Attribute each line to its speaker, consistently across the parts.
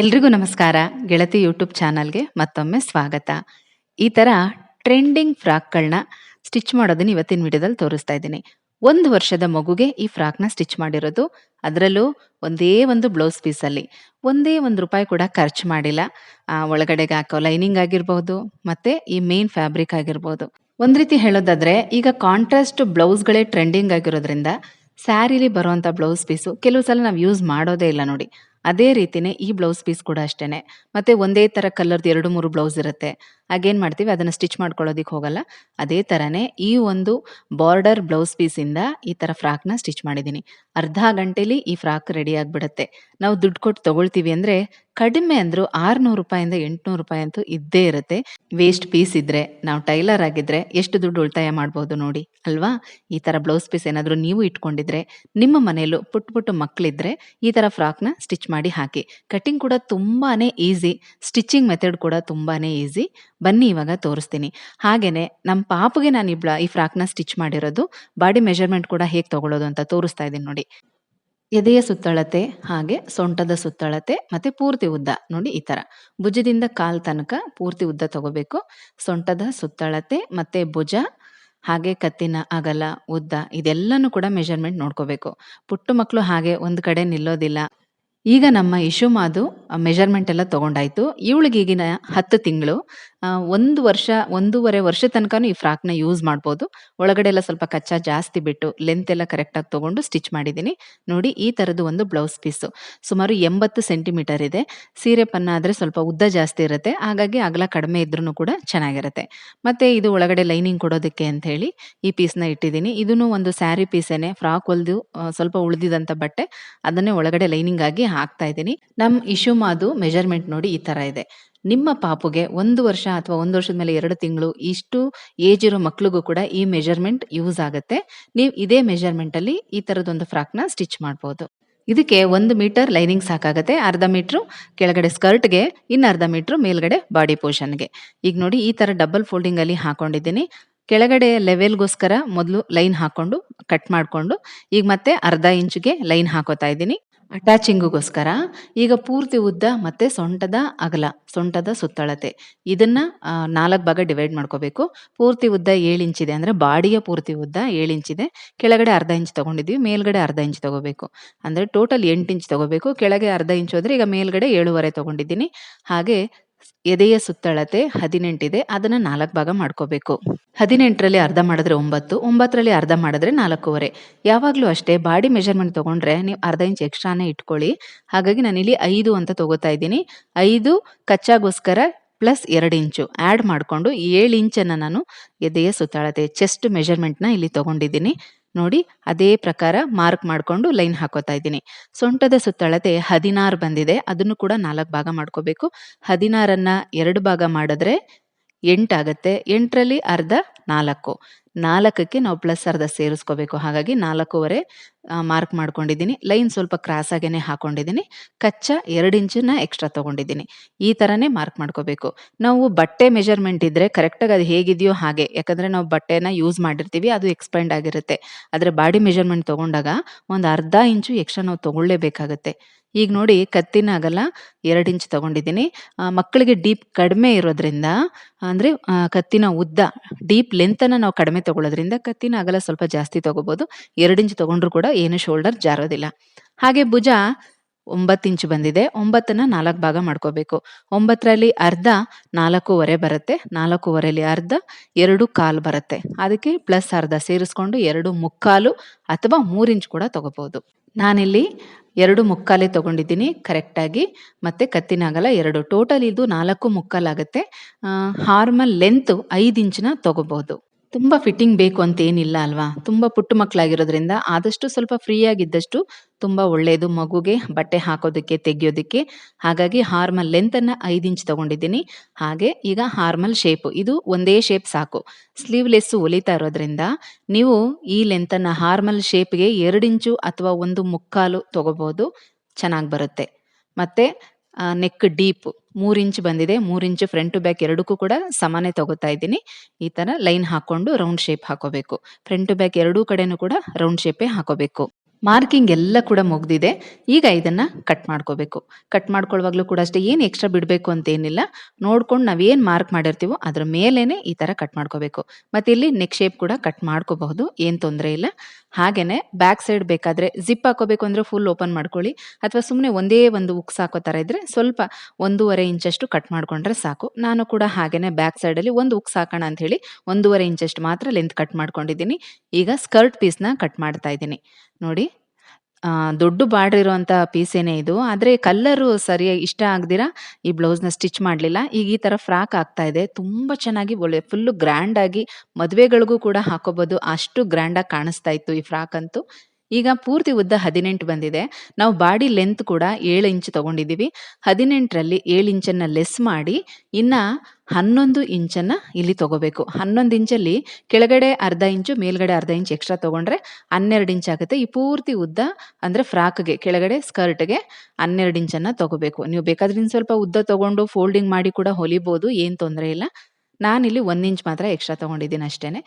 Speaker 1: ಎಲ್ರಿಗೂ ನಮಸ್ಕಾರ. ಗೆಳತಿ ಯೂಟ್ಯೂಬ್ ಚಾನಲ್ಗೆ ಮತ್ತೊಮ್ಮೆ ಸ್ವಾಗತ. ಈ ಥರ ಟ್ರೆಂಡಿಂಗ್ ಫ್ರಾಕ್ಗಳನ್ನ ಸ್ಟಿಚ್ ಮಾಡೋದನ್ನ ಇವತ್ತಿನ ವಿಡಿಯೋದಲ್ಲಿ ತೋರಿಸ್ತಾ ಇದ್ದೀನಿ. ಒಂದು ವರ್ಷದ ಮಗುಗೆ ಈ ಫ್ರಾಕ್ನ ಸ್ಟಿಚ್ ಮಾಡಿರೋದು. ಅದರಲ್ಲೂ ಒಂದೇ ಒಂದು ಬ್ಲೌಸ್ ಪೀಸಲ್ಲಿ ಒಂದೇ ಒಂದು ರೂಪಾಯಿ ಕೂಡ ಖರ್ಚು ಮಾಡಿಲ್ಲ. ಒಳಗಡೆಗೆ ಹಾಕೋ ಲೈನಿಂಗ್ ಆಗಿರ್ಬೋದು, ಮತ್ತೆ ಈ ಮೇನ್ ಫ್ಯಾಬ್ರಿಕ್ ಆಗಿರ್ಬೋದು. ಒಂದ್ ರೀತಿ ಹೇಳೋದಾದ್ರೆ, ಈಗ ಕಾಂಟ್ರಾಸ್ಟ್ ಬ್ಲೌಸ್ಗಳೇ ಟ್ರೆಂಡಿಂಗ್ ಆಗಿರೋದ್ರಿಂದ ಸ್ಯಾರಿಲಿ ಬರುವಂತ ಬ್ಲೌಸ್ ಪೀಸು ಕೆಲವು ಸಲ ನಾವು ಯೂಸ್ ಮಾಡೋದೇ ಇಲ್ಲ ನೋಡಿ. ಅದೇ ರೀತಿನೇ ಈ ಬ್ಲೌಸ್ ಪೀಸ್ ಕೂಡ ಅಷ್ಟೇನೆ. ಮತ್ತೆ ಒಂದೇ ತರ ಕಲರ್ದು ಎರಡು ಮೂರು ಬ್ಲೌಸ್ ಇರುತ್ತೆ. ಆಗೇನ್ ಮಾಡ್ತೀವಿ? ಅದನ್ನು ಸ್ಟಿಚ್ ಮಾಡ್ಕೊಳ್ಳೋದಕ್ಕೆ ಹೋಗಲ್ಲ. ಅದೇ ಥರನೇ ಈ ಒಂದು ಬಾರ್ಡರ್ ಬ್ಲೌಸ್ ಪೀಸಿಂದ ಈ ಥರ ಫ್ರಾಕ್ನ ಸ್ಟಿಚ್ ಮಾಡಿದ್ದೀನಿ ಅರ್ಧ ಗಂಟೆಲಿ ಈ ಫ್ರಾಕ್ ರೆಡಿ ಆಗಿಬಿಡುತ್ತೆ. ನಾವು ದುಡ್ಡು ಕೊಟ್ಟು ತೊಗೊಳ್ತೀವಿ ಅಂದರೆ ಕಡಿಮೆ ಅಂದರೂ ಆರುನೂರು ರೂಪಾಯಿಂದ ಎಂಟುನೂರು ರೂಪಾಯಿ ಅಂತೂ ಇದ್ದೇ ಇರುತ್ತೆ. ವೇಸ್ಟ್ ಪೀಸ್ ಇದ್ದರೆ ನಾವು ಟೈಲರ್ ಆಗಿದ್ರೆ ಎಷ್ಟು ದುಡ್ಡು ಉಳಿತಾಯ ಮಾಡ್ಬೋದು ನೋಡಿ, ಅಲ್ವಾ? ಈ ಥರ ಬ್ಲೌಸ್ ಪೀಸ್ ಏನಾದರೂ ನೀವು ಇಟ್ಕೊಂಡಿದ್ರೆ, ನಿಮ್ಮ ಮನೆಯಲ್ಲೂ ಪುಟ್ಟ ಪುಟ್ಟ ಮಕ್ಕಳಿದ್ರೆ ಈ ಥರ ಫ್ರಾಕ್ನ ಸ್ಟಿಚ್ ಮಾಡಿ ಹಾಕಿ. ಕಟಿಂಗ್ ಕೂಡ ತುಂಬಾ ಈಸಿ ಸ್ಟಿಚಿಂಗ್ ಮೆಥಡ್ ಕೂಡ ತುಂಬಾ ಈಸಿ ಬನ್ನಿ ಇವಾಗ ತೋರಿಸ್ತೀನಿ. ಹಾಗೇನೆ ನಮ್ಮ ಪಾಪಗೆ ನಾನು ಇಬ್ಳ ಈ ಫ್ರಾಕ್ನ ಸ್ಟಿಚ್ ಮಾಡಿರೋದು, ಬಾಡಿ ಮೆಜರ್ಮೆಂಟ್ ಕೂಡ ಹೇಗೆ ತಗೊಳ್ಳೋದು ಅಂತ ತೋರಿಸ್ತಾ ಇದ್ದೀನಿ ನೋಡಿ. ಎದೆಯ ಸುತ್ತಳತೆ, ಹಾಗೆ ಸೊಂಟದ ಸುತ್ತಳತೆ ಮತ್ತೆ ಪೂರ್ತಿ ಉದ್ದ ನೋಡಿ ಈ ತರ. ಭುಜದಿಂದ ಕಾಲ್ ತನಕ ಪೂರ್ತಿ ಉದ್ದ ತಗೋಬೇಕು. ಸೊಂಟದ ಸುತ್ತಳತೆ ಮತ್ತೆ ಭುಜ, ಹಾಗೆ ಕತ್ತಿನ ಅಗಲ, ಉದ್ದ ಇದೆಲ್ಲನೂ ಕೂಡ ಮೆಜರ್ಮೆಂಟ್ ನೋಡ್ಕೋಬೇಕು. ಪುಟ್ಟ ಮಕ್ಕಳು ಹಾಗೆ ಒಂದು ಕಡೆ ನಿಲ್ಲೋದಿಲ್ಲ. ಈಗ ನಮ್ಮ ಇಶುಮಾದು ಮೆಜರ್ಮೆಂಟ್ ಎಲ್ಲ ತಗೊಂಡಾಯ್ತು. ಇವಳಿಗೆ ಈಗಿನ ಹತ್ತು ತಿಂಗಳು. ಒಂದು ವರ್ಷ, ಒಂದೂವರೆ ವರ್ಷ ತನಕನೂ ಈ ಫ್ರಾಕ್ನ ಯೂಸ್ ಮಾಡ್ಬೋದು. ಒಳಗಡೆ ಎಲ್ಲ ಸ್ವಲ್ಪ ಕಚ್ಚಾ ಜಾಸ್ತಿ ಬಿಟ್ಟು ಲೆಂತ್ ಎಲ್ಲ ಕರೆಕ್ಟಾಗಿ ತಗೊಂಡು ಸ್ಟಿಚ್ ಮಾಡಿದ್ದೀನಿ. ನೋಡಿ, ಈ ಥರದ್ದು ಒಂದು ಬ್ಲೌಸ್ ಪೀಸು ಸುಮಾರು ಎಂಬತ್ತು ಸೆಂಟಿಮೀಟರ್ ಇದೆ. ಸೀರೆ ಪನ್ನ ಆದರೆ ಸ್ವಲ್ಪ ಉದ್ದ ಜಾಸ್ತಿ ಇರುತ್ತೆ. ಹಾಗಾಗಿ ಅಗಲ ಕಡಿಮೆ ಇದ್ರೂ ಕೂಡ ಚೆನ್ನಾಗಿರುತ್ತೆ. ಮತ್ತೆ ಇದು ಒಳಗಡೆ ಲೈನಿಂಗ್ ಕೊಡೋದಕ್ಕೆ ಅಂತ ಹೇಳಿ ಈ ಪೀಸ್ನ ಇಟ್ಟಿದ್ದೀನಿ. ಇದನ್ನು ಒಂದು ಸ್ಯಾರಿ ಪೀಸೇನೆ ಫ್ರಾಕ್ ಹೊಲ್ದು ಸ್ವಲ್ಪ ಉಳಿದಿದಂಥ ಬಟ್ಟೆ, ಅದನ್ನೇ ಒಳಗಡೆ ಲೈನಿಂಗ್ ಆಗಿ ಹಾಕ್ತಾ ಇದ್ದೀನಿ. ನಮ್ಮ ಇಶುಮಾದು ಮೆಜರ್ಮೆಂಟ್ ನೋಡಿ ಈ ತರ ಇದೆ. ನಿಮ್ಮ ಪಾಪುಗೆ ಒಂದು ವರ್ಷ ಅಥವಾ ಒಂದು ವರ್ಷದ ಮೇಲೆ ಎರಡು ತಿಂಗಳು ಇಷ್ಟು ಏಜ್ ಇರೋ ಮಕ್ಳಿಗೂ ಕೂಡ ಈ ಮೆಜರ್ಮೆಂಟ್ ಯೂಸ್ ಆಗುತ್ತೆ. ನೀವು ಇದೇ ಮೆಜರ್ಮೆಂಟ್ ಅಲ್ಲಿ ಈ ತರದೊಂದು ಫ್ರಾಕ್ನ ಸ್ಟಿಚ್ ಮಾಡಬಹುದು ಇದಕ್ಕೆ ಒಂದು ಮೀಟರ್ ಲೈನಿಂಗ್ ಸಾಕಾಗುತ್ತೆ. ಅರ್ಧ ಮೀಟ್ರು ಕೆಳಗಡೆ ಸ್ಕರ್ಟ್ಗೆ ಇನ್ನು ಅರ್ಧ ಮೀಟ್ರು ಮೇಲ್ಗಡೆ ಬಾಡಿ ಪೋರ್ಷನ್ಗೆ ಈಗ ನೋಡಿ ಈ ತರ ಡಬಲ್ ಫೋಲ್ಡಿಂಗ್ ಅಲ್ಲಿ ಹಾಕೊಂಡಿದ್ದೀನಿ. ಕೆಳಗಡೆ ಲೆವೆಲ್ಗೋಸ್ಕರ ಮೊದಲು ಲೈನ್ ಹಾಕೊಂಡು ಕಟ್ ಮಾಡಿಕೊಂಡು, ಈಗ ಮತ್ತೆ ಅರ್ಧ ಇಂಚ್ಗೆ ಲೈನ್ ಹಾಕೋತಾ ಇದ್ದೀನಿ. ಅಟ್ಯಾಚಿಂಗ್ಗೋಸ್ಕರ ಈಗ ಪೂರ್ತಿ ಉದ್ದ ಮತ್ತು ಸೊಂಟದ ಅಗಲ, ಸೊಂಟದ ಸುತ್ತಳತೆ. ಇದನ್ನು ನಾಲ್ಕು ಭಾಗ ಡಿವೈಡ್ ಮಾಡ್ಕೋಬೇಕು. ಪೂರ್ತಿ ಉದ್ದ ಏಳು ಇಂಚಿದೆ ಅಂದರೆ ಬಾಡಿಯ ಪೂರ್ತಿ ಉದ್ದ ಏಳು ಇಂಚಿದೆ ಕೆಳಗಡೆ ಅರ್ಧ ಇಂಚ್ ತಗೊಂಡಿದ್ವಿ ಮೇಲ್ಗಡೆ ಅರ್ಧ ಇಂಚ್ ತಗೋಬೇಕು. ಅಂದರೆ ಟೋಟಲ್ ಎಂಟು ಇಂಚ್ ತಗೋಬೇಕು. ಕೆಳಗೆ ಅರ್ಧ ಇಂಚ್ ಹೋದರೆ ಈಗ ಮೇಲ್ಗಡೆ ಏಳುವರೆ ತಗೊಂಡಿದ್ದೀನಿ. ಹಾಗೆ ಎದೆಯ ಸುತ್ತಳತೆ ಹದಿನೆಂಟಿದೆ, ಅದನ್ನು ನಾಲ್ಕು ಭಾಗ ಮಾಡ್ಕೋಬೇಕು. ಹದಿನೆಂಟರಲ್ಲಿ ಅರ್ಧ ಮಾಡಿದ್ರೆ ಒಂಬತ್ತು, ಒಂಬತ್ತರಲ್ಲಿ ಅರ್ಧ ಮಾಡಿದ್ರೆ ನಾಲ್ಕೂವರೆ. ಯಾವಾಗಲೂ ಅಷ್ಟೇ, ಬಾಡಿ ಮೆಜರ್ಮೆಂಟ್ ತೊಗೊಂಡ್ರೆ ನೀವು ಅರ್ಧ ಇಂಚ್ ಎಕ್ಸ್ಟ್ರಾನೇ ಇಟ್ಕೊಳ್ಳಿ. ಹಾಗಾಗಿ ನಾನು ಇಲ್ಲಿ ಐದು ಅಂತ ತಗೋತಾ ಇದ್ದೀನಿ. ಐದು ಕಚ್ಚಾಗೋಸ್ಕರ ಪ್ಲಸ್ ಎರಡು ಇಂಚು ಆ್ಯಡ್ ಮಾಡಿಕೊಂಡು ಏಳು ಇಂಚನ್ನು ನಾನು ಎದೆಯ ಸುತ್ತಾಳತೆ, ಚೆಸ್ಟ್ ಮೆಜರ್ಮೆಂಟ್ನ ಇಲ್ಲಿ ತಗೊಂಡಿದ್ದೀನಿ. ನೋಡಿ ಅದೇ ಪ್ರಕಾರ ಮಾರ್ಕ್ ಮಾಡಿಕೊಂಡು ಲೈನ್ ಹಾಕೋತಾ ಇದ್ದೀನಿ. ಸೊಂಟದ ಸುತ್ತಳತೆ ಹದಿನಾರು ಬಂದಿದೆ. ಅದನ್ನು ಕೂಡ ನಾಲ್ಕು ಭಾಗ ಮಾಡ್ಕೋಬೇಕು. ಹದಿನಾರನ್ನು ಎರಡು ಭಾಗ ಮಾಡಿದ್ರೆ ಎಂಟಾಗತ್ತೆ ಎಂಟರಲ್ಲಿ ಅರ್ಧ ನಾಲ್ಕು. ನಾಲ್ಕಕ್ಕೆ ನಾವು ಪ್ಲಸ್ ಅರ್ಧ ಸೇರಿಸ್ಕೋಬೇಕು. ಹಾಗಾಗಿ ನಾಲ್ಕೂವರೆ ಮಾರ್ಕ್ ಮಾಡ್ಕೊಂಡಿದ್ದೀನಿ. ಲೈನ್ ಸ್ವಲ್ಪ ಕ್ರಾಸ್ ಆಗೇನೆ ಹಾಕೊಂಡಿದ್ದೀನಿ. ಕಚ್ಚಾ ಎರಡು ಇಂಚನ್ನ ಎಕ್ಸ್ಟ್ರಾ ತಗೊಂಡಿದ್ದೀನಿ. ಈ ಥರನೇ ಮಾರ್ಕ್ ಮಾಡ್ಕೋಬೇಕು. ನಾವು ಬಟ್ಟೆ ಮೆಜರ್ಮೆಂಟ್ ಇದ್ದರೆ ಕರೆಕ್ಟಾಗಿ ಅದು ಹೇಗಿದೆಯೋ ಹಾಗೆ. ಯಾಕಂದರೆ ನಾವು ಬಟ್ಟೆನ ಯೂಸ್ ಮಾಡಿರ್ತೀವಿ, ಅದು ಎಕ್ಸ್ಪೆಂಡ್ ಆಗಿರುತ್ತೆ. ಆದರೆ ಬಾಡಿ ಮೆಜರ್ಮೆಂಟ್ ತಗೊಂಡಾಗ ಒಂದು ಅರ್ಧ ಇಂಚು ಎಕ್ಸ್ಟ್ರಾ ನಾವು ತಗೊಳ್ಳೇಬೇಕಾಗತ್ತೆ. ಈಗ ನೋಡಿ ಕತ್ತಿನ ಅಗಲ ಎರಡು ಇಂಚ್ ತಗೊಂಡಿದ್ದೀನಿ. ಮಕ್ಕಳಿಗೆ ಡೀಪ್ ಕಡಿಮೆ ಇರೋದ್ರಿಂದ, ಅಂದರೆ ಕತ್ತಿನ ಉದ್ದ, ಡೀಪ್ ಲೆಂತನ್ನು ನಾವು ಕಡಿಮೆ ತಗೊಳ್ಳೋದ್ರಿಂದ ಕತ್ತಿನ ಅಗಲ ಸ್ವಲ್ಪ ಜಾಸ್ತಿ ತಗೋಬಹುದು ಎರಡು ಇಂಚ್ ತೊಗೊಂಡ್ರು ಕೂಡ ಏನು ಶೋಲ್ಡರ್ ಜಾರೋದಿಲ್ಲ. ಹಾಗೆ ಭುಜ ಒಂಬತ್ತು ಇಂಚು ಬಂದಿದೆ. ಒಂಬತ್ತನ್ನು ನಾಲ್ಕು ಭಾಗ ಮಾಡ್ಕೋಬೇಕು. ಒಂಬತ್ತರಲ್ಲಿ ಅರ್ಧ ನಾಲ್ಕೂವರೆ ಬರುತ್ತೆ. ನಾಲ್ಕೂವರೆಯಲ್ಲಿ ಅರ್ಧ, ಎರಡು ಕಾಲು ಬರುತ್ತೆ. ಅದಕ್ಕೆ ಪ್ಲಸ್ ಅರ್ಧ ಸೇರಿಸ್ಕೊಂಡು ಎರಡು ಮುಕ್ಕಾಲು ಅಥವಾ ಮೂರು ಇಂಚು ಕೂಡ ತಗೋಬಹುದು ನಾನಿಲ್ಲಿ ಎರಡು ಮುಕ್ಕಾಲೇ ತಗೊಂಡಿದ್ದೀನಿ ಕರೆಕ್ಟಾಗಿ. ಮತ್ತೆ ಕತ್ತಿನ ಅಗಲ ಎರಡು. ಟೋಟಲ್ ಇದು ನಾಲ್ಕು ಮುಕ್ಕಾಲಾಗುತ್ತೆ. ಹಾರ್ಮಲ್ ಲೆಂತ್ ಐದು ಇಂಚಿನ ತಗೋಬಹುದು ತುಂಬಾ ಫಿಟ್ಟಿಂಗ್ ಬೇಕು ಅಂತ ಏನಿಲ್ಲ ಅಲ್ವಾ? ತುಂಬಾ ಪುಟ್ಟ ಮಕ್ಕಳಾಗಿರೋದ್ರಿಂದ ಆದಷ್ಟು ಸ್ವಲ್ಪ ಫ್ರೀ ಆಗಿದ್ದಷ್ಟು ತುಂಬಾ ಒಳ್ಳೆಯದು ಮಗುಗೆ ಬಟ್ಟೆ ಹಾಕೋದಕ್ಕೆ, ತೆಗೆಯೋದಕ್ಕೆ. ಹಾಗಾಗಿ ಹಾರ್ಮಲ್ ಲೆಂತ್ ಅನ್ನ ಐದು ಇಂಚ್ ತಗೊಂಡಿದ್ದೀನಿ. ಹಾಗೆ ಈಗ ಹಾರ್ಮಲ್ ಶೇಪ್. ಇದು ಒಂದೇ ಶೇಪ್ ಸಾಕು. ಸ್ಲೀವ್ಲೆಸ್ಸು ಹೊಲಿತಾ ಇರೋದ್ರಿಂದ ನೀವು ಈ ಲೆಂತ್ ಅನ್ನ ಹಾರ್ಮಲ್ ಶೇಪ್ಗೆ ಎರಡು ಇಂಚು ಅಥವಾ ಒಂದು ಮುಕ್ಕಾಲು ತೊಗೋಬೋದು. ಚೆನ್ನಾಗಿ ಬರುತ್ತೆ. ಮತ್ತೆ ನೆಕ್ ಡೀಪ್ ಮೂರು ಇಂಚ್ ಬಂದಿದೆ. ಮೂರು ಇಂಚ್ ಫ್ರಂಟ್ ಟು ಬ್ಯಾಕ್ ಎರಡಕ್ಕೂ ಕೂಡ ಸಮಾನೆ ತಗೋತಾ ಇದ್ದೀನಿ. ಈ ತರ ಲೈನ್ ಹಾಕೊಂಡು ರೌಂಡ್ ಶೇಪ್ ಹಾಕೋಬೇಕು. ಫ್ರಂಟ್ ಟು ಬ್ಯಾಕ್ ಎರಡೂ ಕಡೆನೂ ಕೂಡ ರೌಂಡ್ ಶೇಪೇ ಹಾಕೋಬೇಕು. ಮಾರ್ಕಿಂಗ್ ಎಲ್ಲ ಕೂಡ ಮುಗ್ದಿದೆ. ಈಗ ಇದನ್ನ ಕಟ್ ಮಾಡ್ಕೋಬೇಕು. ಕಟ್ ಮಾಡ್ಕೊಳ್ಳುವಾಗಲೂ ಕೂಡ ಅಷ್ಟೇ, ಏನು ಎಕ್ಸ್ಟ್ರಾ ಬಿಡಬೇಕು ಅಂತ ಏನಿಲ್ಲ ನೋಡ್ಕೊಂಡು ನಾವೇನು ಮಾರ್ಕ್ ಮಾಡಿರ್ತೀವೋ ಅದ್ರ ಮೇಲೇನೆ ಈ ತರ ಕಟ್ ಮಾಡ್ಕೋಬೇಕು. ಮತ್ತೆ ಇಲ್ಲಿ ನೆಕ್ ಶೇಪ್ ಕೂಡ ಕಟ್ ಮಾಡ್ಕೋಬಹುದು. ಏನು ತೊಂದರೆ ಇಲ್ಲ. ಹಾಗೇನೆ ಬ್ಯಾಕ್ ಸೈಡ್ ಬೇಕಾದ್ರೆ ಜಿಪ್ ಹಾಕೋಬೇಕು ಅಂದ್ರೆ ಫುಲ್ ಓಪನ್ ಮಾಡ್ಕೊಳ್ಳಿ. ಅಥವಾ ಸುಮ್ಮನೆ ಒಂದೇ ಒಂದು ಉಕ್ಸ್ ಹಾಕೋ ತರ ಇದ್ರೆ ಸ್ವಲ್ಪ ಒಂದೂವರೆ ಇಂಚಷ್ಟು ಕಟ್ ಮಾಡ್ಕೊಂಡ್ರೆ ಸಾಕು. ನಾನು ಕೂಡ ಹಾಗೇನೆ ಬ್ಯಾಕ್ ಸೈಡಲ್ಲಿ ಒಂದು ಉಕ್ಸ್ ಹಾಕೋಣ ಅಂತ ಹೇಳಿ ಒಂದೂವರೆ ಇಂಚಷ್ಟು ಮಾತ್ರ ಲೆಂತ್ ಕಟ್ ಮಾಡ್ಕೊಂಡಿದ್ದೀನಿ. ಈಗ ಸ್ಕರ್ಟ್ ಪೀಸ್‌ನ ಕಟ್ ಮಾಡ್ತಾ ಇದ್ದೀನಿ. ನೋಡಿ ದೊಡ್ಡ ಬಾರ್ಡರ್ ಇರುವಂತ ಪೀಸೇನೆ ಇದು. ಆದ್ರೆ ಕಲ್ಲರು ಸರಿಯಾಗಿ ಇಷ್ಟ ಆಗದಿರ ಈ ಬ್ಲೌಸ್‌ನ ಸ್ಟಿಚ್ ಮಾಡಲಿಲ್ಲ. ಈಗ ಈ ತರ ಫ್ರಾಕ್ ಆಗ್ತಾ ಇದೆ. ತುಂಬಾ ಚೆನ್ನಾಗಿ ಒಳ್ಳೆ ಫುಲ್ಲು ಗ್ರ್ಯಾಂಡ್ ಆಗಿ ಮದುವೆಗಳಿಗೂ ಕೂಡ ಹಾಕೋಬಹುದು. ಅಷ್ಟು ಗ್ರ್ಯಾಂಡಾಗಿ ಕಾಣಿಸ್ತಾ ಇತ್ತು ಈ ಫ್ರಾಕ್ ಅಂತೂ. ಈಗ ಪೂರ್ತಿ ಉದ್ದ 18 ಬಂದಿದೆ. ನಾವು ಬಾಡಿ ಲೆಂತ್ ಕೂಡ ಏಳು ಇಂಚ್ ತಗೊಂಡಿದ್ದೀವಿ. 18ರಲ್ಲಿ 7 ಇಂಚನ್ನು ಲೆಸ್ ಮಾಡಿ ಇನ್ನ 11 ಇಂಚನ್ನು ಇಲ್ಲಿ ತಗೋಬೇಕು. 11 ಇಂಚಲ್ಲಿ ಕೆಳಗಡೆ ಅರ್ಧ ಇಂಚು, ಮೇಲ್ಗಡೆ ಅರ್ಧ ಇಂಚ್ ಎಕ್ಸ್ಟ್ರಾ ತಗೊಂಡ್ರೆ 12 ಇಂಚ್ ಆಗುತ್ತೆ. ಈ ಪೂರ್ತಿ ಉದ್ದ ಅಂದ್ರೆ ಫ್ರಾಕ್‌ಗೆ ಕೆಳಗಡೆ ಸ್ಕರ್ಟ್‌ಗೆ 12 ಇಂಚನ್ನು ತಗೋಬೇಕು. ನೀವು ಬೇಕಾದ್ರೆ ಸ್ವಲ್ಪ ಉದ್ದ ತಗೊಂಡು ಫೋಲ್ಡಿಂಗ್ ಮಾಡಿ ಕೂಡ ಹೊಲಿಬೋದು. ಏನು ತೊಂದರೆ ಇಲ್ಲ. ನಾನಿಲ್ಲಿ ಒಂದು ಇಂಚ್ ಮಾತ್ರ ಎಕ್ಸ್ಟ್ರಾ ತಗೊಂಡಿದ್ದೀನಿ ಅಷ್ಟೇನೆ.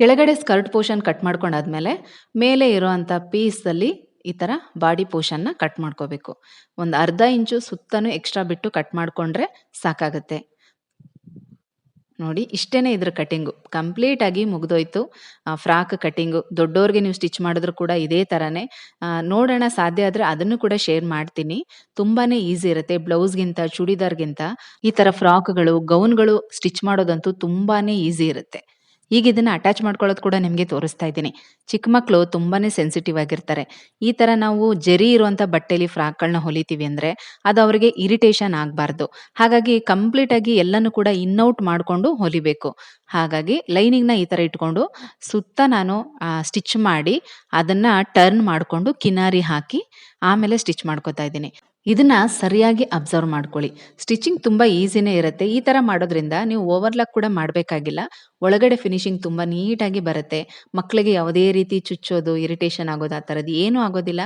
Speaker 1: ಕೆಳಗಡೆ ಸ್ಕರ್ಟ್ ಪೋರ್ಷನ್ ಕಟ್ ಮಾಡ್ಕೊಂಡಾದ್ಮೇಲೆ ಮೇಲೆ ಇರುವಂತ ಪೀಸಲ್ಲಿ ಈ ತರ ಬಾಡಿ ಪೋರ್ಷನ್‌ನ ಕಟ್ ಮಾಡ್ಕೋಬೇಕು. ಒಂದು ಅರ್ಧ ಇಂಚು ಸುತ್ತನೂ ಎಕ್ಸ್ಟ್ರಾ ಬಿಟ್ಟು ಕಟ್ ಮಾಡ್ಕೊಂಡ್ರೆ ಸಾಕಾಗುತ್ತೆ. ನೋಡಿ ಇಷ್ಟೇನೆ ಇದ್ರ ಕಟಿಂಗು. ಕಂಪ್ಲೀಟ್ ಆಗಿ ಮುಗ್ದೋಯ್ತು. Frock cutting. ದೊಡ್ಡೋರ್ಗೆ ನೀವು ಸ್ಟಿಚ್ ಮಾಡಿದ್ರು ಕೂಡ ಇದೇ ತರಾನೇ. ನೋಡೋಣ ಸಾಧ್ಯ ಆದ್ರೆ ಅದನ್ನು ಕೂಡ ಶೇರ್ ಮಾಡ್ತೀನಿ. ತುಂಬಾನೇ ಈಸಿ ಇರುತ್ತೆ. ಬ್ಲೌಸ್‌ಗಿಂತ, ಚೂಡಿದಾರ್‌ಗಿಂತ ಈ ತರ ಫ್ರಾಕ್‌ಗಳು, ಗೌನ್‌ಗಳು ಸ್ಟಿಚ್ ಮಾಡೋದಂತೂ ತುಂಬಾನೇ ಈಸಿ ಇರುತ್ತೆ. ಈಗ ಇದನ್ನ ಅಟ್ಯಾಚ್ ಮಾಡ್ಕೊಳ್ಳೋದು ಕೂಡ ನಿಮಗೆ ತೋರಿಸ್ತಾ ಇದ್ದೀನಿ. ಚಿಕ್ಕ ಮಕ್ಕಳು ತುಂಬಾನೇ ಸೆನ್ಸಿಟಿವ್ ಆಗಿರ್ತಾರೆ. ಈ ತರ ನಾವು ಜರಿ ಇರುವಂತ ಬಟ್ಟೆಲಿ ಫ್ರಾಕ್‌ಗಳನ್ನ ಹೊಲಿತೀವಿ ಅಂದ್ರೆ ಅದು ಅವರಿಗೆ ಇರಿಟೇಷನ್ ಆಗಬಾರ್ದು. ಹಾಗಾಗಿ ಕಂಪ್ಲೀಟ್ ಆಗಿ ಎಲ್ಲನೂ ಕೂಡ ಇನ್ಔಟ್ ಮಾಡಿಕೊಂಡು ಹೊಲಿಬೇಕು. ಹಾಗಾಗಿ ಲೈನಿಂಗ್‌ನ ಈ ತರ ಇಟ್ಕೊಂಡು ಸುತ್ತ ನಾನು ಸ್ಟಿಚ್ ಮಾಡಿ ಅದನ್ನ ಟರ್ನ್ ಮಾಡಿಕೊಂಡು ಕಿನಾರಿ ಹಾಕಿ ಆಮೇಲೆ ಸ್ಟಿಚ್ ಮಾಡ್ಕೊತಾ ಇದ್ದೀನಿ. ಇದನ್ನ ಸರಿಯಾಗಿ ಅಬ್ಸರ್ವ್ ಮಾಡ್ಕೊಳ್ಳಿ. ಸ್ಟಿಚಿಂಗ್ ತುಂಬಾ ಈಸಿನೇ ಇರುತ್ತೆ. ಈ ತರ ಮಾಡೋದ್ರಿಂದ ನೀವು ಓವರ್‌ಲಾಕ್ ಕೂಡ ಮಾಡಬೇಕಾಗಿಲ್ಲ. ಒಳಗಡೆ ಫಿನಿಶಿಂಗ್ ತುಂಬಾ ನೀಟಾಗಿ ಬರುತ್ತೆ. ಮಕ್ಕಳಿಗೆ ಯಾವುದೇ ರೀತಿ ಚುಚ್ಚೋದು, ಇರಿಟೇಷನ್ ಆಗೋದು ಆ ಥರದ್ದು ಏನೂ ಆಗೋದಿಲ್ಲ.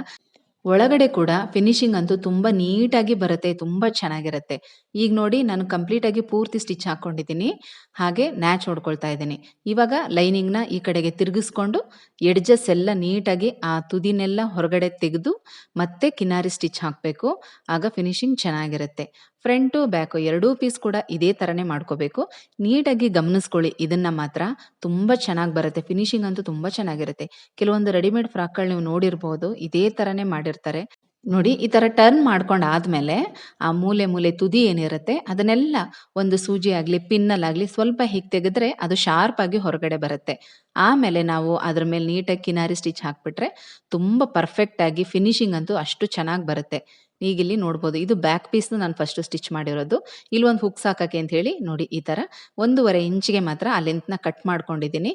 Speaker 1: ಒಳಗಡೆ ಕೂಡ ಫಿನಿಶಿಂಗ್ ಅಂತೂ ತುಂಬಾ ನೀಟಾಗಿ ಬರುತ್ತೆ. ತುಂಬಾ ಚೆನ್ನಾಗಿರುತ್ತೆ. ಈಗ ನೋಡಿ ನಾನು ಕಂಪ್ಲೀಟ್ ಆಗಿ ಪೂರ್ತಿ ಸ್ಟಿಚ್ ಹಾಕೊಂಡಿದ್ದೀನಿ. ಹಾಗೆ ನ್ಯಾಚ್ ಹೊಡ್ಕೊಳ್ತಾ ಇದ್ದೀನಿ. ಇವಾಗ ಲೈನಿಂಗ್‌ನ ಈ ಕಡೆಗೆ ತಿರುಗಿಸ್ಕೊಂಡು ಎಡ್ಜಸ್ ಎಲ್ಲ ನೀಟಾಗಿ ಆ ತುದಿನೆಲ್ಲ ಹೊರಗಡೆ ತೆಗೆದು ಮತ್ತೆ ಕಿನಾರಿ ಸ್ಟಿಚ್ ಹಾಕಬೇಕು. ಆಗ ಫಿನಿಶಿಂಗ್ ಚೆನ್ನಾಗಿರುತ್ತೆ. ಫ್ರಂಟು, ಬ್ಯಾಕು ಎರಡೂ ಪೀಸ್ ಕೂಡ ಇದೇ ಥರನೇ ಮಾಡ್ಕೋಬೇಕು. ನೀಟಾಗಿ ಗಮನಿಸ್ಕೊಳ್ಳಿ ಇದನ್ನ ಮಾತ್ರ. ತುಂಬಾ ಚೆನ್ನಾಗಿ ಬರುತ್ತೆ. ಫಿನಿಶಿಂಗ್ ಅಂತೂ ತುಂಬಾ ಚೆನ್ನಾಗಿರುತ್ತೆ. ಕೆಲವೊಂದು ರೆಡಿಮೇಡ್ ಫ್ರಾಕ್‌ಗಳು ನೀವು ನೋಡಿರ್ಬೋದು ಇದೇ ಥರನೇ ಮಾಡಿರ್ತಾರೆ. ನೋಡಿ ಈ ಥರ ಟರ್ನ್ ಮಾಡ್ಕೊಂಡು ಆದ್ಮೇಲೆ ಆ ಮೂಲೆ ಮೂಲೆ ತುದಿ ಏನಿರುತ್ತೆ ಅದನ್ನೆಲ್ಲ ಒಂದು ಸೂಜಿ ಆಗ್ಲಿ ಪಿನ್ನಲ್ಲಾಗಲಿ ಸ್ವಲ್ಪ ಹೀಗೆ ತೆಗೆದ್ರೆ ಅದು ಶಾರ್ಪ್ ಆಗಿ ಹೊರಗಡೆ ಬರುತ್ತೆ. ಆಮೇಲೆ ನಾವು ಅದ್ರ ಮೇಲೆ ನೀಟಾಗಿ ಕಿನಾರಿ ಸ್ಟಿಚ್ ಹಾಕ್ಬಿಟ್ರೆ ತುಂಬಾ ಪರ್ಫೆಕ್ಟ್ ಆಗಿ ಫಿನಿಶಿಂಗ್ ಅಂತೂ ಅಷ್ಟು ಚೆನ್ನಾಗಿ ಬರುತ್ತೆ. ಈಗ ಇಲ್ಲಿ ನೋಡ್ಬೋದು ಇದು ಬ್ಯಾಕ್ ಪೀಸ್ ನಾನು ಫಸ್ಟ್ ಸ್ಟಿಚ್ ಮಾಡಿರೋದು. ಇಲ್ಲಿ ಒಂದು ಹುಕ್ಸ್ ಹಾಕಕ್ಕೆ ಅಂತ ಹೇಳಿ ನೋಡಿ ಈ ತರ ಒಂದೂವರೆ ಇಂಚಿಗೆ ಮಾತ್ರ ಆ ಲೆಂತ್‌ನ ಕಟ್ ಮಾಡ್ಕೊಂಡಿದ್ದೀನಿ.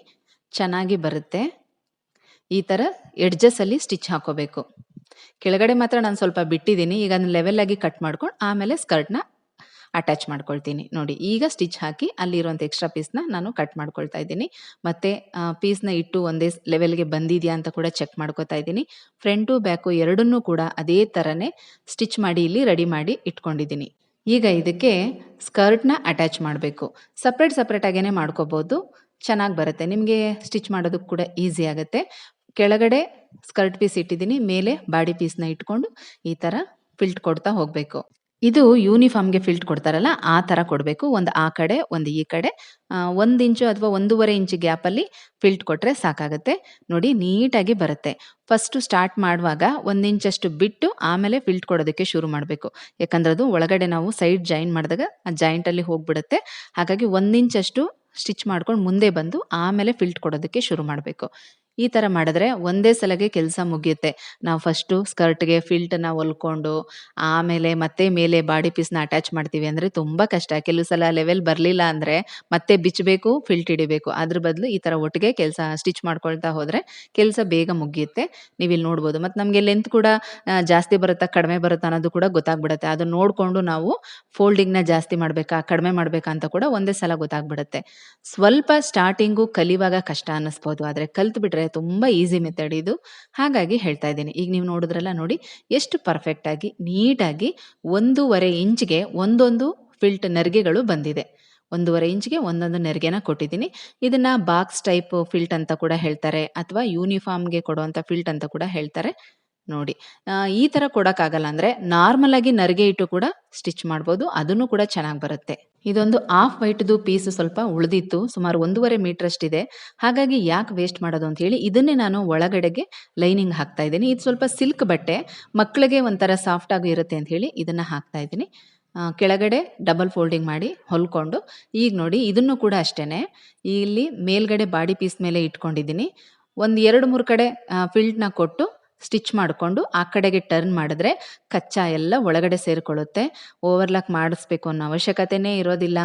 Speaker 1: ಚೆನ್ನಾಗಿ ಬರುತ್ತೆ. ಈ ತರ ಎಡ್ಜಸ್ ಅಲ್ಲಿ ಸ್ಟಿಚ್ ಹಾಕೋಬೇಕು. ಕೆಳಗಡೆ ಮಾತ್ರ ನಾನು ಸ್ವಲ್ಪ ಬಿಟ್ಟಿದ್ದೀನಿ. ಈಗ ಅದನ್ನ ಲೆವೆಲ್ ಆಗಿ ಕಟ್ ಮಾಡ್ಕೊಂಡು ಆಮೇಲೆ ಸ್ಕರ್ಟ್‌ನ ಅಟ್ಯಾಚ್ ಮಾಡ್ಕೊಳ್ತೀನಿ. ನೋಡಿ ಈಗ ಸ್ಟಿಚ್ ಹಾಕಿ ಅಲ್ಲಿರುವಂಥ ಎಕ್ಸ್ಟ್ರಾ ಪೀಸ್‌ನ ನಾನು ಕಟ್ ಮಾಡ್ಕೊಳ್ತಾ ಇದ್ದೀನಿ. ಮತ್ತು ಪೀಸ್‌ನ ಇಟ್ಟು ಒಂದೇ ಲೆವೆಲ್‌ಗೆ ಬಂದಿದ್ಯಾ ಅಂತ ಕೂಡ ಚೆಕ್ ಮಾಡ್ಕೊತಾ ಇದ್ದೀನಿ. ಫ್ರಂಟು, ಬ್ಯಾಕು ಎರಡನ್ನೂ ಕೂಡ ಅದೇ ಥರನೇ ಸ್ಟಿಚ್ ಮಾಡಿ ಇಲ್ಲಿ ರೆಡಿ ಮಾಡಿ ಇಟ್ಕೊಂಡಿದ್ದೀನಿ. ಈಗ ಇದಕ್ಕೆ ಸ್ಕರ್ಟ್‌ನ ಅಟ್ಯಾಚ್ ಮಾಡಬೇಕು. ಸಪ್ರೇಟ್ ಸಪ್ರೇಟ್ ಮಾಡ್ಕೋಬೋದು. ಚೆನ್ನಾಗಿ ಬರುತ್ತೆ. ನಿಮಗೆ ಸ್ಟಿಚ್ ಮಾಡೋದಕ್ಕೆ ಕೂಡ ಈಸಿ ಆಗುತ್ತೆ. ಕೆಳಗಡೆ ಸ್ಕರ್ಟ್ ಪೀಸ್ ಇಟ್ಟಿದ್ದೀನಿ. ಮೇಲೆ ಬಾಡಿ ಪೀಸ್‌ನ ಇಟ್ಕೊಂಡು ಈ ಥರ ಫಿಲ್ಟ್ ಕೊಡ್ತಾ ಹೋಗ್ಬೇಕು. ಇದು ಯೂನಿಫಾರ್ಮ್‌ಗೆ ಫಿಲ್ಟ್ ಕೊಡ್ತಾರಲ್ಲ ಆ ತರ ಕೊಡಬೇಕು. ಒಂದು ಆ ಕಡೆ, ಒಂದು ಈ ಕಡೆ ಒಂದು 1 ಇಂಚು ಅಥವಾ 1 ಇಂಚು ಗ್ಯಾಪಲ್ಲಿ ಫಿಲ್ಟ್ ಕೊಟ್ರೆ ಸಾಕಾಗುತ್ತೆ. ನೋಡಿ ನೀಟಾಗಿ ಬರುತ್ತೆ. ಫಸ್ಟು ಸ್ಟಾರ್ಟ್ ಮಾಡುವಾಗ 1 ಇಂಚಷ್ಟು ಬಿಟ್ಟು ಆಮೇಲೆ ಫಿಲ್ಟ್ ಕೊಡೋದಕ್ಕೆ ಶುರು ಮಾಡಬೇಕು. ಯಾಕಂದ್ರೆ ಅದು ಒಳಗಡೆ ನಾವು ಸೈಡ್ ಜಾಯಿನ್ ಮಾಡಿದಾಗ ಆ ಜಾಯಿಂಟಲ್ಲಿ ಹೋಗ್ಬಿಡುತ್ತೆ. ಹಾಗಾಗಿ 1 ಇಂಚಷ್ಟು ಸ್ಟಿಚ್ ಮಾಡ್ಕೊಂಡು ಮುಂದೆ ಬಂದು ಆಮೇಲೆ ಫಿಲ್ಟ್ ಕೊಡೋದಕ್ಕೆ ಶುರು ಮಾಡಬೇಕು. ಈ ತರ ಮಾಡಿದ್ರೆ ಒಂದೇ ಸಲಗೆ ಕೆಲಸ ಮುಗಿಯುತ್ತೆ. ನಾವು ಫಸ್ಟು ಸ್ಕರ್ಟ್‌ಗೆ ಫಿಲ್ಟನ್ನ ಹೊಲ್ಕೊಂಡು ಆಮೇಲೆ ಮತ್ತೆ ಮೇಲೆ ಬಾಡಿ ಪೀಸ್‌ನ ಅಟ್ಯಾಚ್ ಮಾಡ್ತೀವಿ ಅಂದ್ರೆ ತುಂಬಾ ಕಷ್ಟ. ಕೆಲವು ಸಲ ಲೆವೆಲ್ ಬರಲಿಲ್ಲ ಅಂದ್ರೆ ಮತ್ತೆ ಬಿಚ್ಚಬೇಕು, ಫಿಲ್ಟ್ ಹಿಡಿಬೇಕು. ಅದ್ರ ಬದಲು ಈ ತರ ಒಟ್ಟಿಗೆ ಕೆಲಸ ಸ್ಟಿಚ್ ಮಾಡ್ಕೊಳ್ತಾ ಹೋದ್ರೆ ಕೆಲಸ ಬೇಗ ಮುಗಿಯುತ್ತೆ. ನೀವಿಲ್ಲಿ ನೋಡ್ಬೋದು. ಮತ್ತು ನಮಗೆ ಲೆಂತ್ ಕೂಡ ಜಾಸ್ತಿ ಬರುತ್ತಾ, ಕಡಿಮೆ ಬರುತ್ತಾ ಅನ್ನೋದು ಕೂಡ ಗೊತ್ತಾಗ್ಬಿಡುತ್ತೆ. ಅದು ನೋಡ್ಕೊಂಡು ನಾವು ಫೋಲ್ಡಿಂಗ್‌ನ ಜಾಸ್ತಿ ಮಾಡ್ಬೇಕಾ, ಕಡಿಮೆ ಮಾಡ್ಬೇಕಾ ಅಂತ ಕೂಡ ಒಂದೇ ಸಲ ಗೊತ್ತಾಗ್ಬಿಡುತ್ತೆ. ಸ್ವಲ್ಪ ಸ್ಟಾರ್ಟಿಂಗು ಕಲಿಯುವಾಗ ಕಷ್ಟ ಅನ್ನಿಸ್ಬೋದು. ಆದ್ರೆ ಕಲ್ತ್ಬಿಟ್ರೆ ತುಂಬಾ ಈಸಿ ಮೆಥಡ್ ಇದು. ಹಾಗಾಗಿ ಹೇಳ್ತಾ ಇದ್ದೀನಿ. ಈಗ ನೀವು ನೋಡಿದ್ರಲ್ಲ ನೋಡಿ, ಎಷ್ಟು ಪರ್ಫೆಕ್ಟ್ ಆಗಿ, ನೀಟಾಗಿ ಒಂದೂವರೆ ಇಂಚ್‌ಗೆ ಒಂದೊಂದು ಫಿಲ್ಟ್ ನೆರಿಗೆಗಳು ಬಂದಿದೆ. ಒಂದೂವರೆ ಇಂಚ್ಗೆ ಒಂದೊಂದು ನೆರಿಗೆನ ಕೊಟ್ಟಿದ್ದೀನಿ ಇದನ್ನ ಬಾಕ್ಸ್ ಟೈಪ್ ಫಿಲ್ಟ್ ಅಂತ ಕೂಡ ಹೇಳ್ತಾರೆ, ಅಥವಾ ಯೂನಿಫಾರ್ಮ್ಗೆ ಕೊಡುವಂಥ ಫಿಲ್ಟ್ ಅಂತ ಕೂಡ ಹೇಳ್ತಾರೆ ನೋಡಿ. ಈ ತರ ಕೊಡಕ್ಕಾಗಲ್ಲ ಅಂದ್ರೆ ನಾರ್ಮಲ್ ಆಗಿ ನರಿಗೆ ಇಟ್ಟು ಕೂಡ ಸ್ಟಿಚ್ ಮಾಡ್ಬೋದು. ಅದನ್ನು ಕೂಡ ಚೆನ್ನಾಗಿ ಬರುತ್ತೆ. ಇದೊಂದು ಆಫ್ ವೈಟ್ದು ಪೀಸ್ ಸ್ವಲ್ಪ ಉಳಿದಿತ್ತು, ಸುಮಾರು ಒಂದೂವರೆ ಮೀಟರ್ ಅಷ್ಟಿದೆ. ಹಾಗಾಗಿ ಯಾಕೆ ವೇಸ್ಟ್ ಮಾಡೋದು ಅಂತ ಹೇಳಿ ಇದನ್ನೇ ನಾನು ಒಳಗಡೆಗೆ ಲೈನಿಂಗ್ ಹಾಕ್ತಾ ಇದ್ದೀನಿ. ಇದು ಸ್ವಲ್ಪ ಸಿಲ್ಕ್ ಬಟ್ಟೆ ಮಕ್ಕಳಿಗೆ ಒಂಥರ ಸಾಫ್ಟ್ ಆಗಿ ಇರುತ್ತೆ ಅಂತ ಹೇಳಿ ಇದನ್ನ ಹಾಕ್ತಾ ಇದ್ದೀನಿ. ಕೆಳಗಡೆ ಡಬಲ್ ಫೋಲ್ಡಿಂಗ್ ಮಾಡಿ ಹೊಲ್ಕೊಂಡು, ಈಗ ನೋಡಿ ಇದನ್ನು ಕೂಡ ಅಷ್ಟೇನೆ. ಇಲ್ಲಿ ಮೇಲ್ಗಡೆ ಬಾಡಿ ಪೀಸ್ ಮೇಲೆ ಇಟ್ಕೊಂಡಿದ್ದೀನಿ. ಒಂದು ಎರಡು ಮೂರು ಕಡೆ ಫಿಲ್ಟ್ನ ಕೊಟ್ಟು ಸ್ಟಿಚ್ ಮಾಡಿಕೊಂಡು ಆ ಕಡೆಗೆ ಟರ್ನ್ ಮಾಡಿದ್ರೆ ಕಚ್ಚಾ ಎಲ್ಲ ಒಳಗಡೆ ಸೇರಿಕೊಳ್ಳುತ್ತೆ. ಓವರ್ಲಾಕ್ ಮಾಡಿಸ್ಬೇಕು ಅನ್ನೋ ಅವಶ್ಯಕತೆನೇ ಇರೋದಿಲ್ಲ.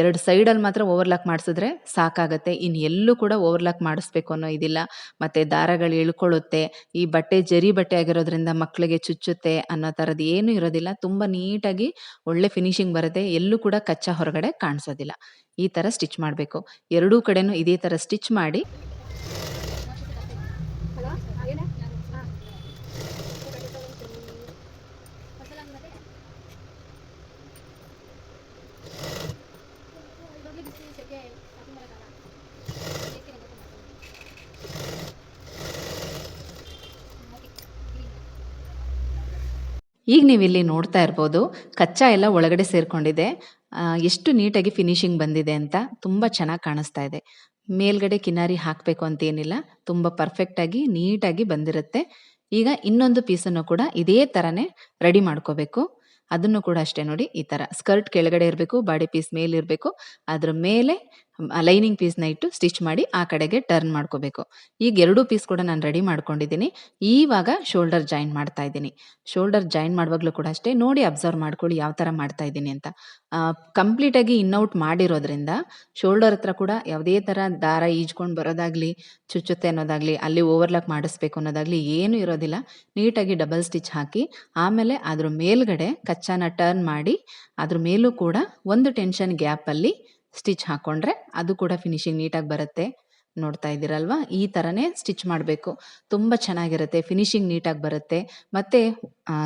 Speaker 1: ಎರಡು ಸೈಡಲ್ಲಿ ಮಾತ್ರ ಓವರ್ಲಾಕ್ ಮಾಡಿಸಿದ್ರೆ ಸಾಕಾಗುತ್ತೆ. ಇನ್ನು ಎಲ್ಲೂ ಕೂಡ ಓವರ್ಲಾಕ್ ಮಾಡಿಸ್ಬೇಕು ಅನ್ನೋ ಇದಿಲ್ಲ. ಮತ್ತು ದಾರಗಳು ಇಳ್ಕೊಳ್ಳುತ್ತೆ. ಈ ಬಟ್ಟೆ ಜರಿ ಬಟ್ಟೆ ಆಗಿರೋದ್ರಿಂದ ಮಕ್ಕಳಿಗೆ ಚುಚ್ಚುತ್ತೆ ಅನ್ನೋ ಥರದ್ದು ಏನೂ ಇರೋದಿಲ್ಲ. ತುಂಬ ನೀಟಾಗಿ ಒಳ್ಳೆ ಫಿನಿಶಿಂಗ್ ಬರುತ್ತೆ. ಎಲ್ಲೂ ಕೂಡ ಕಚ್ಚಾ ಹೊರಗಡೆ ಕಾಣಿಸೋದಿಲ್ಲ. ಈ ಥರ ಸ್ಟಿಚ್ ಮಾಡಬೇಕು. ಎರಡೂ ಕಡೆನೂ ಇದೇ ಥರ ಸ್ಟಿಚ್ ಮಾಡಿ ಈಗ ನೀವು ಇಲ್ಲಿ ನೋಡ್ತಾ ಇರ್ಬೋದು, ಕಚ್ಚಾ ಎಲ್ಲ ಒಳಗಡೆ ಸೇರ್ಕೊಂಡಿದೆ. ಎಷ್ಟು ನೀಟಾಗಿ ಫಿನಿಶಿಂಗ್ ಬಂದಿದೆ ಅಂತ ತುಂಬ ಚೆನ್ನಾಗಿ ಕಾಣಿಸ್ತಾ ಇದೆ. ಮೇಲ್ಗಡೆ ಕಿನಾರಿ ಹಾಕಬೇಕು ಅಂತ ಏನಿಲ್ಲ, ತುಂಬ ಪರ್ಫೆಕ್ಟಾಗಿ ನೀಟಾಗಿ ಬಂದಿರುತ್ತೆ. ಈಗ ಇನ್ನೊಂದು ಪೀಸನ್ನು ಕೂಡ ಇದೇ ಥರನೇ ರೆಡಿ ಮಾಡ್ಕೋಬೇಕು. ಅದನ್ನು ಕೂಡ ಅಷ್ಟೇ ನೋಡಿ ಈ ಥರ ಸ್ಕರ್ಟ್ ಕೆಳಗಡೆ ಇರಬೇಕು, ಬಾಡಿ ಪೀಸ್ ಮೇಲೆ ಇರಬೇಕು ಅದ್ರ ಮೇಲೆ ಲೈನಿಂಗ್ ಪೀಸ್ನ ಇಟ್ಟು ಸ್ಟಿಚ್ ಮಾಡಿ ಆ ಕಡೆಗೆ ಟರ್ನ್ ಮಾಡ್ಕೋಬೇಕು. ಈಗ ಎರಡೂ ಪೀಸ್ ಕೂಡ ನಾನು ರೆಡಿ ಮಾಡ್ಕೊಂಡಿದ್ದೀನಿ. ಈವಾಗ ಶೋಲ್ಡರ್ ಜಾಯಿನ್ ಮಾಡ್ತಾ ಇದ್ದೀನಿ. ಶೋಲ್ಡರ್ ಜಾಯಿನ್ ಮಾಡುವಾಗಲೂ ಕೂಡ ಅಷ್ಟೇ ನೋಡಿ ಅಬ್ಸರ್ವ್ ಮಾಡ್ಕೊಳ್ಳಿ ಯಾವ ಥರ ಮಾಡ್ತಾ ಇದ್ದೀನಿ ಅಂತ. ಕಂಪ್ಲೀಟಾಗಿ ಇನ್ನೌಟ್ ಮಾಡಿರೋದ್ರಿಂದ ಶೋಲ್ಡರ್ ಹತ್ರ ಕೂಡ ಯಾವುದೇ ಥರ ದಾರ ಈಜ್ಕೊಂಡು ಬರೋದಾಗ್ಲಿ, ಚುಚ್ಚುತ್ತೆ ಅನ್ನೋದಾಗ್ಲಿ, ಅಲ್ಲಿ ಓವರ್ಲಾಕ್ ಮಾಡಿಸ್ಬೇಕು ಅನ್ನೋದಾಗ್ಲಿ ಏನೂ ಇರೋದಿಲ್ಲ. ನೀಟಾಗಿ ಡಬಲ್ ಸ್ಟಿಚ್ ಹಾಕಿ ಆಮೇಲೆ ಅದ್ರ ಮೇಲ್ಗಡೆ ಕಚ್ಚಾನ ಟರ್ನ್ ಮಾಡಿ ಅದ್ರ ಮೇಲೂ ಕೂಡ ಒಂದು ಟೆನ್ಷನ್ ಗ್ಯಾಪಲ್ಲಿ ಸ್ಟಿಚ್ ಹಾಕ್ಕೊಂಡ್ರೆ ಅದು ಕೂಡ ಫಿನಿಶಿಂಗ್ ನೀಟಾಗಿ ಬರುತ್ತೆ. ನೋಡ್ತಾ ಇದ್ದೀರಲ್ವಾ? ಈ ಥರನೇ ಸ್ಟಿಚ್ ಮಾಡಬೇಕು. ತುಂಬ ಚೆನ್ನಾಗಿರುತ್ತೆ, ಫಿನಿಶಿಂಗ್ ನೀಟಾಗಿ ಬರುತ್ತೆ. ಮತ್ತು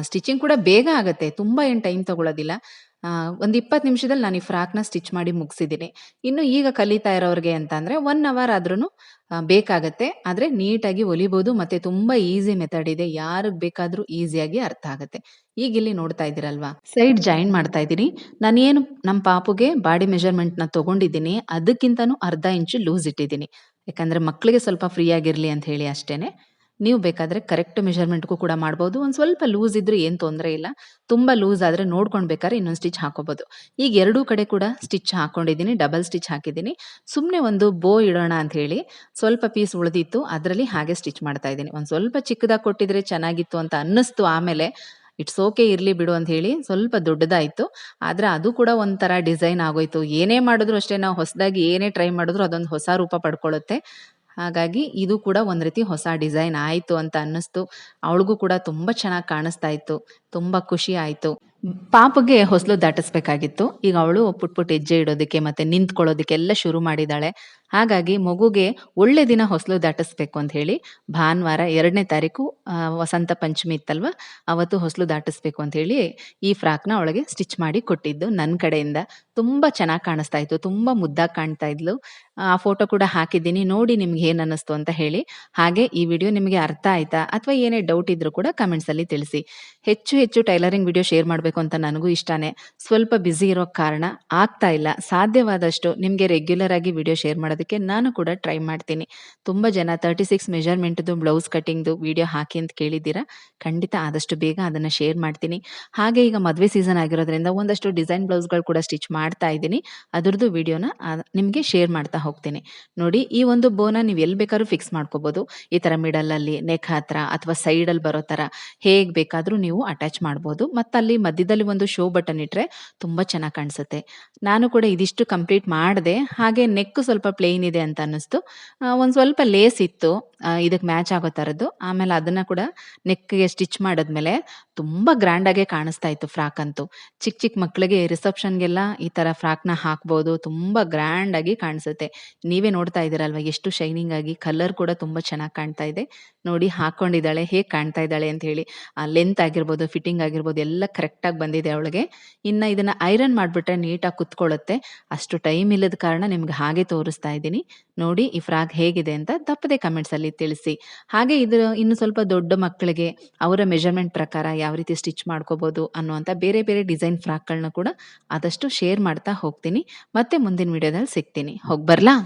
Speaker 1: ಸ್ಟಿಚಿಂಗ್ ಕೂಡ ಬೇಗ ಆಗುತ್ತೆ. ತುಂಬ ಏನು ಟೈಮ್ ತಗೊಳ್ಳೋದಿಲ್ಲ ಒಂದು ಇಪ್ಪತ್ತು ನಿಮಿಷದಲ್ಲಿ ನಾನು ಈ ಫ್ರಾಕ್ನ ಸ್ಟಿಚ್ ಮಾಡಿ ಮುಗಿಸಿದ್ದೀನಿ. ಇನ್ನು ಈಗ ಕಲಿತಾ ಇರೋರಿಗೆ ಅಂತ ಅಂದರೆ ಒನ್ ಅವರ್ ಆದ್ರೂ ಬೇಕಾಗತ್ತೆ. ಆದರೆ ನೀಟಾಗಿ ಹೊಲಿಬೋದು ಮತ್ತು ತುಂಬ ಈಸಿ ಮೆಥಡ್ ಇದೆ. ಯಾರಿಗೆ ಬೇಕಾದರೂ ಈಸಿಯಾಗಿ ಅರ್ಥ ಆಗುತ್ತೆ. ಈಗ ಇಲ್ಲಿ ನೋಡ್ತಾ ಇದ್ದೀರಲ್ವಾ? ಸೈಡ್ ಜಾಯಿನ್ ಮಾಡ್ತಾ ಇದ್ದೀನಿ. ನಾನೇನು ನಮ್ಮ ಪಾಪುಗೆ ಬಾಡಿ ಮೆಜರ್ಮೆಂಟ್ನ ತಗೊಂಡಿದ್ದೀನಿ. ಅದಕ್ಕಿಂತನೂ ಅರ್ಧ ಇಂಚು ಲೂಸ್ ಇಟ್ಟಿದ್ದೀನಿ. ಯಾಕಂದರೆ ಮಕ್ಕಳಿಗೆ ಸ್ವಲ್ಪ ಫ್ರೀ ಆಗಿರಲಿ ಅಂತ ಹೇಳಿ ಅಷ್ಟೇನೆ. ನೀವು ಬೇಕಾದರೆ ಕರೆಕ್ಟ್ ಮೆಷರ್ಮೆಂಟ್ಗೂ ಕೂಡ ಮಾಡ್ಬೋದು. ಒಂದು ಸ್ವಲ್ಪ ಲೂಸ್ ಇದ್ರೆ ಏನು ತೊಂದರೆ ಇಲ್ಲ. ತುಂಬ ಲೂಸ್ ಆದರೆ ನೋಡ್ಕೊಂಡು ಬೇಕಾದ್ರೆ ಇನ್ನೊಂದು ಸ್ಟಿಚ್ ಹಾಕೋಬೋದು. ಈಗ ಎರಡೂ ಕಡೆ ಕೂಡ ಸ್ಟಿಚ್ ಹಾಕೊಂಡಿದ್ದೀನಿ. ಡಬಲ್ ಸ್ಟಿಚ್ ಹಾಕಿದ್ದೀನಿ. ಸುಮ್ಮನೆ ಒಂದು ಬೋ ಇಡೋಣ ಅಂತ ಹೇಳಿ ಸ್ವಲ್ಪ ಪೀಸ್ ಉಳಿದಿತ್ತು. ಅದರಲ್ಲಿ ಹಾಗೆ ಸ್ಟಿಚ್ ಮಾಡ್ತಾ ಇದ್ದೀನಿ. ಒಂದು ಸ್ವಲ್ಪ ಚಿಕ್ಕದಾಗಿ ಕೊಟ್ಟಿದ್ರೆ ಚೆನ್ನಾಗಿತ್ತು ಅಂತ ಅನ್ನಿಸ್ತು ಆಮೇಲೆ ಇಟ್ಸ್ ಓಕೆ ಇರಲಿ ಬಿಡು ಅಂತ ಹೇಳಿ ಸ್ವಲ್ಪ ದೊಡ್ಡದಾಯಿತು. ಆದರೆ ಅದು ಕೂಡ ಒಂಥರ ಡಿಸೈನ್ ಆಗೋಯ್ತು. ಏನೇ ಮಾಡಿದ್ರು ಅಷ್ಟೇ ನಾವು ಹೊಸದಾಗಿ ಏನೇ ಟ್ರೈ ಮಾಡಿದ್ರು ಅದೊಂದು ಹೊಸ ರೂಪ ಪಡ್ಕೊಳ್ಳುತ್ತೆ. ಹಾಗಾಗಿ ಇದು ಕೂಡ ಒಂದು ರೀತಿ ಹೊಸ ಡಿಸೈನ್ ಆಯಿತು ಅಂತ ಅನ್ನಿಸ್ತು. ಅವಳಿಗೂ ಕೂಡ ತುಂಬ ಚೆನ್ನಾಗಿ ಕಾಣಿಸ್ತಾ ಇತ್ತು. ತುಂಬ ಖುಷಿ ಆಯಿತು. ಪಾಪಗೆ ಹೊಸಲು ದಾಟಿಸ್ಬೇಕಾಗಿತ್ತು. ಈಗ ಅವಳು ಪುಟ್ ಪುಟ್ ಹೆಜ್ಜೆ ಇಡೋದಕ್ಕೆ ಮತ್ತೆ ನಿಂತ್ಕೊಳ್ಳೋದಕ್ಕೆಲ್ಲ ಶುರು ಮಾಡಿದ್ದಾಳೆ ಹಾಗಾಗಿ ಮಗುಗೆ ಒಳ್ಳೆ ದಿನ ಹೊಸಲು ದಾಟಿಸ್ಬೇಕು ಅಂತ ಹೇಳಿ ಭಾನುವಾರ ಎರಡನೇ ತಾರೀಕು ವಸಂತ ಪಂಚಮಿ ಇತ್ತಲ್ವ, ಅವತ್ತು ಹೊಸಲು ದಾಟಿಸ್ಬೇಕು ಅಂತ ಹೇಳಿ ಈ ಫ್ರಾಕ್ನ ಒಳಗೆ ಸ್ಟಿಚ್ ಮಾಡಿ ಕೊಟ್ಟಿದ್ದು. ನನ್ನ ಕಡೆಯಿಂದ ತುಂಬ ಚೆನ್ನಾಗಿ ಕಾಣಿಸ್ತಾ ಇತ್ತು, ತುಂಬ ಮುದ್ದಾಗಿ ಕಾಣ್ತಾ ಇದ್ಲು. ಆ ಫೋಟೋ ಕೂಡ ಹಾಕಿದ್ದೀನಿ, ನೋಡಿ ನಿಮ್ಗೆ ಏನು ಅನ್ನಿಸ್ತು ಅಂತ ಹೇಳಿ. ಹಾಗೆ ಈ ವಿಡಿಯೋ ನಿಮಗೆ ಅರ್ಥ ಆಯ್ತಾ ಅಥವಾ ಏನೇ ಡೌಟ್ ಇದ್ರೂ ಕೂಡ ಕಮೆಂಟ್ಸಲ್ಲಿ ತಿಳಿಸಿ. ಹೆಚ್ಚು ಹೆಚ್ಚು ಟೈಲರಿಂಗ್ ವಿಡಿಯೋ ಶೇರ್ ಮಾಡಬೇಕು ಅಂತ ನನಗೂ ಇಷ್ಟನೇ. ಸ್ವಲ್ಪ ಬ್ಯುಸಿ ಇರೋ ಕಾರಣ ಆಗ್ತಾ ಇಲ್ಲ. ಸಾಧ್ಯವಾದಷ್ಟು ನಿಮಗೆ ರೆಗ್ಯುಲರ್ ಆಗಿ ವಿಡಿಯೋ ಶೇರ್ ಮಾಡೋದಕ್ಕೆ ನಾನು ಕೂಡ ಟ್ರೈ ಮಾಡ್ತೀನಿ. ತುಂಬ ಜನ ತರ್ಟಿ ಸಿಕ್ಸ್ ಮೆಜರ್ಮೆಂಟ್ದು ಬ್ಲೌಸ್ ಕಟ್ಟಿಂಗ್ದು ವಿಡಿಯೋ ಹಾಕಿ ಅಂತ ಕೇಳಿದ್ದೀರಾ? ಖಂಡಿತ ಆದಷ್ಟು ಬೇಗ ಅದನ್ನು ಶೇರ್ ಮಾಡ್ತೀನಿ. ಹಾಗೆ ಈಗ ಮದುವೆ ಸೀಸನ್ ಆಗಿರೋದ್ರಿಂದ ಒಂದಷ್ಟು ಡಿಸೈನ್ ಬ್ಲೌಸ್ಗಳು ಕೂಡ ಸ್ಟಿಚ್ ಮಾಡ್ತಾ ಇದ್ದೀನಿ. ಅದರದ್ದು ವಿಡಿಯೋನ ನಿಮಗೆ ಶೇರ್ ಮಾಡ್ತಾ ಹೋಗ್ತೀನಿ. ನೋಡಿ, ಈ ಒಂದು ಬೋನ ನೀವು ಎಲ್ಲಿ ಬೇಕಾದ್ರೂ ಫಿಕ್ಸ್ ಮಾಡ್ಕೋಬೋದು. ಈ ಥರ ಮಿಡಲಲ್ಲಿ ನೆಕ್ ಹತ್ರ ಅಥವಾ ಸೈಡಲ್ಲಿ ಬರೋ ಥರ ಹೇಗೆ ಬೇಕಾದರೂ ನೀವು ಅಟ್ಯಾಚ್ ಮಾಡ್ಬೋದು. ಮತ್ತು ಅಲ್ಲಿ ಮಧ್ಯದಲ್ಲಿ ಒಂದು ಶೋ ಬಟನ್ ಇಟ್ಟರೆ ತುಂಬ ಚೆನ್ನಾಗಿ ಕಾಣಿಸುತ್ತೆ. ನಾನು ಕೂಡ ಇದಿಷ್ಟು ಕಂಪ್ಲೀಟ್ ಮಾಡಿದೆ. ಹಾಗೆ ನೆಕ್ ಸ್ವಲ್ಪ ಇದೆ ಅಂತ ಅನ್ನಿಸ್ತು. ಒಂದು ಸ್ವಲ್ಪ ಲೇಸ್ ಇತ್ತು. ಇದಕ್ಕೆ ಮ್ಯಾಚ್ ಆಗೋ ಥರದ್ದು ಆಮೇಲೆ ಅದನ್ನು ಕೂಡ ನೆಕ್ಗೆ ಸ್ಟಿಚ್ ಮಾಡಿದ್ಮೇಲೆ ತುಂಬ ಗ್ರ್ಯಾಂಡಾಗೆ ಕಾಣಿಸ್ತಾ ಇತ್ತು ಫ್ರಾಕ್ ಅಂತೂ. ಚಿಕ್ಕ ಚಿಕ್ಕ ಮಕ್ಕಳಿಗೆ ರಿಸೆಪ್ಷನ್‌ಗೆಲ್ಲ ಈ ತರ ಫ್ರಾಕ್‌ನ ಹಾಕ್ಬೋದು. ಗ್ರ್ಯಾಂಡ್ ಗ್ರ್ಯಾಂಡಾಗಿ ಕಾಣಿಸುತ್ತೆ. ನೀವೇ ನೋಡ್ತಾ ಇದ್ದೀರಲ್ವಾ ಎಷ್ಟು ಶೈನಿಂಗ್ ಆಗಿ ಕಲರ್ ಕೂಡ ತುಂಬಾ ಚೆನ್ನಾಗಿ ಕಾಣ್ತಾ ಇದೆ. ನೋಡಿ ಹಾಕೊಂಡಿದ್ದಾಳೆ ಹೇಗೆ ಕಾಣ್ತಾ ಇದ್ದಾಳೆ ಅಂತ ಹೇಳಿ. ಆ ಲೆಂತ್ ಆಗಿರ್ಬೋದು, ಫಿಟ್ಟಿಂಗ್ ಆಗಿರ್ಬೋದು ಎಲ್ಲ ಕರೆಕ್ಟಾಗಿ ಬಂದಿದೆ ಅವಳಿಗೆ. ಇನ್ನು ಇದನ್ನ ಐರನ್ ಮಾಡಿಬಿಟ್ರೆ ನೀಟಾಗಿ ಕುತ್ಕೊಳ್ಳುತ್ತೆ. ಅಷ್ಟು ಟೈಮ್ ಇಲ್ಲದ ಕಾರಣ ನಿಮ್ಗೆ ಹಾಗೆ ತೋರಿಸ್ತಾ ಇದ್ದೀನಿ. ನೋಡಿ ಈ ಫ್ರಾಕ್ ಹೇಗಿದೆ ಅಂತ ತಪ್ಪದೆ ಕಮೆಂಟ್ಸಲ್ಲಿ ತಿಳಿಸಿ. ಹಾಗೆ ಇದು ಇನ್ನು ಸ್ವಲ್ಪ ದೊಡ್ಡ ಮಕ್ಕಳಿಗೆ ಅವರ ಮೆಜರ್‌ಮೆಂಟ್ ಪ್ರಕಾರ ಯಾವ ರೀತಿ ಸ್ಟಿಚ್ ಮಾಡ್ಕೋಬೋದು ಅನ್ನುವಂಥ ಬೇರೆ ಬೇರೆ ಡಿಸೈನ್ ಫ್ರಾಕ್‌ಗಳನ್ನ ಕೂಡ ಆದಷ್ಟು ಶೇರ್ ಮಾಡ್ತಾ ಹೋಗ್ತೀನಿ. ಮತ್ತೆ ಮುಂದಿನ ವಿಡಿಯೋದಲ್ಲಿ ಸಿಗ್ತೀನಿ. ಹೋಗಿ ಬರ್ಲಾ?